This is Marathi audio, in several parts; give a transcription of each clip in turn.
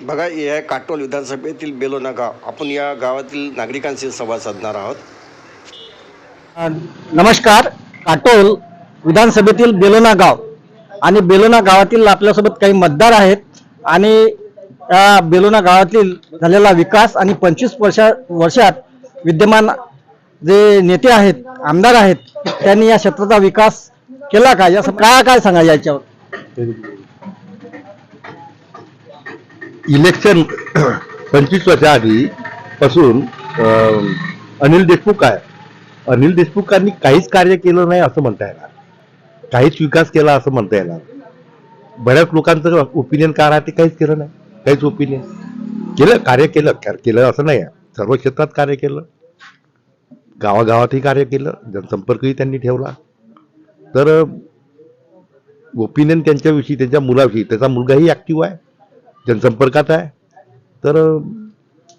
बघा हे आहे काटोल विधानसभेतील बेलोना गाव. आपण या गावातील नागरिकांशी संवाद साधणार आहोत. नमस्कार. काटोल विधानसभेतील बेलोना गाव आणि बेलोना गावातील आपल्यासोबत काही मतदार आहेत आणि या बेलोना गावातील झालेला विकास आणि पंचवीस वर्षा वर्षात विद्यमान जे नेते आहेत आमदार आहेत त्यांनी या क्षेत्राचा विकास केला का? या काय काय सांगा याच्यावर? इलेक्शन पंचवीस वर्षा आधी पासून अनिल देशमुख आहे. अनिल देशमुखांनी काहीच कार्य केलं नाही असं म्हणता येणार. काहीच विकास केला असं म्हणता येणार. बऱ्याच लोकांचं ओपिनियन काय राहते काहीच केलं नाही. काहीच ओपिनियन केलं कार्य केलं. केलं असं नाही आहे. सर्व क्षेत्रात कार्य केलं. गावागावातही कार्य केलं. जनसंपर्कही त्यांनी ठेवला. तर ओपिनियन त्यांच्याविषयी त्यांच्या मुलाविषयी त्याचा मुलगाही ॲक्टिव्ह आहे. जनसंपर्कात आहे. तर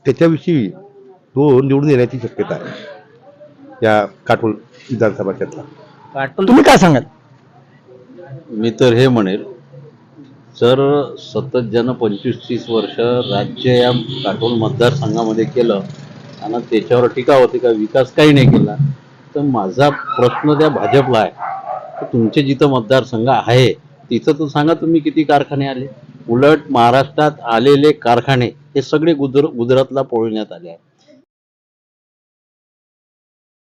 त्याच्याविषयी तो निवडून येण्याची शक्यता आहे. या काटोल विधानसभा क्षेत्रात. तुम्ही काय सांगाल? मी तर हे म्हणेल जर सतत ज्यानं पंचवीस तीस वर्ष राज्य या काटोल मतदारसंघामध्ये केलं आणि त्याच्यावर टीका होती का विकास काही नाही केला तर माझा प्रश्न त्या भाजपला आहे. की तुमचे जिथं मतदारसंघ आहे तिथं तर सांगा तुम्ही किती कारखाने आले. उलट महाराष्ट्रात आलेले कारखाने हे सगळे गुजर गुजरातला पळविण्यात आले आहेत.